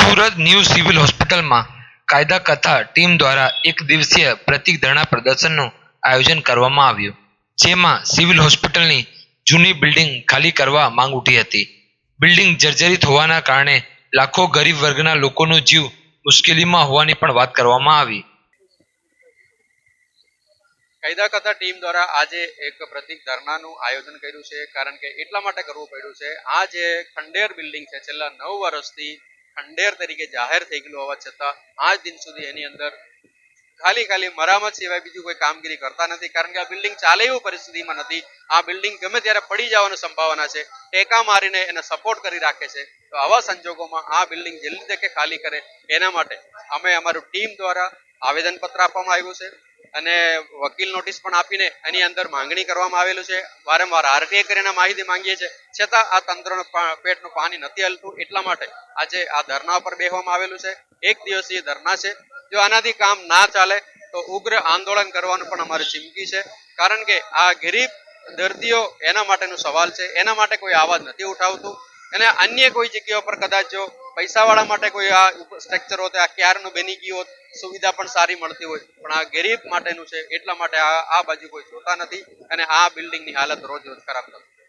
Surat new civil હોસ્પિટલમાં કાયદા કથા ટીમ દ્વારા એક દિવસીય પ્રતિક ધરણા પ્રદર્શનનું આયોજન કરવામાં આવ્યું, જેમાં સિવિલ હોસ્પિટલની જૂની બિલ્ડિંગ ખાલી કરવા માંગ ઉઠી હતી. બિલ્ડિંગ જર્જરિત હોવાના કારણે લાખો ગરીબ વર્ગના લોકોનો જીવ મુશ્કેલીમાં હોવાની પણ વાત કરવામાં આવી. કાયદા કથા ટીમ દ્વારા આજે એક પ્રતિક ધરણાનું આયોજન કર્યું છે, કારણ કે એટલા માટે કરવું પડ્યું છે. આ જે ખંડેર બિલ્ડિંગ છે, છેલ્લા નવ વર્ષથી ખંડેર તરીકે જાહેર થઈ ગયેલું હોવા છતાં, આજ દિન સુધી એની અંદર ખાલી ખાલી મરામત સિવાય બીજું કોઈ કામગીરી કરતા નથી. કારણ કે આ બિલ્ડિંગ ચાલે એવું પરિસ્થિતિમાં નથી. આ બિલ્ડિંગ ગમે ત્યારે પડી જવાની સંભાવના છે, ટેકા મારીને એને સપોર્ટ કરી રાખે છે. તો આવા સંજોગોમાં આ બિલ્ડિંગ જલ્દી તકે ખાલી કરે, એના માટે અમે અમારું ટીમ દ્વારા આવેદનપત્ર આપવામાં આવ્યું છે. અને વકીલ નોટિસ પણ આપીને એની અંદર માંગણી કરવામાં આવેલું છે. વારંવાર આરટીઆઈ કરીને માહિતી માંગીએ છીએ. છતાં આ તંત્રનું પેટનું પાણી નથી હલતું એટલા માટે આજે આ ધરના પર બેહવામાં આવેલું છે. એક દિવસીય ધરના છે. જો આનાથી કામ ના ચાલે તો ઉગ્ર આંદોલન કરવાનું પણ અમારી ચીમકી છે. કારણ કે આ ગરીબ દર્દીઓ એના માટેનો સવાલ છે. એના માટે કોઈ આવાજ નથી ઉઠાવતું. અને અન્ય કોઈ જગ્યાઓ પર કદાચ જો પૈસાવાળા માટે કોઈ આ સ્ટ્રક્ચર હોત, આ ક્યારનું બની ગયું હોત, સુવિધા પણ સારી મળતી હોય. પણ આ ગરીબ માટેનું છે, એટલા માટે આ આ બાજુ કોઈ જોતા નથી અને આ બિલ્ડિંગની હાલત રોજ રોજ ખરાબ થતી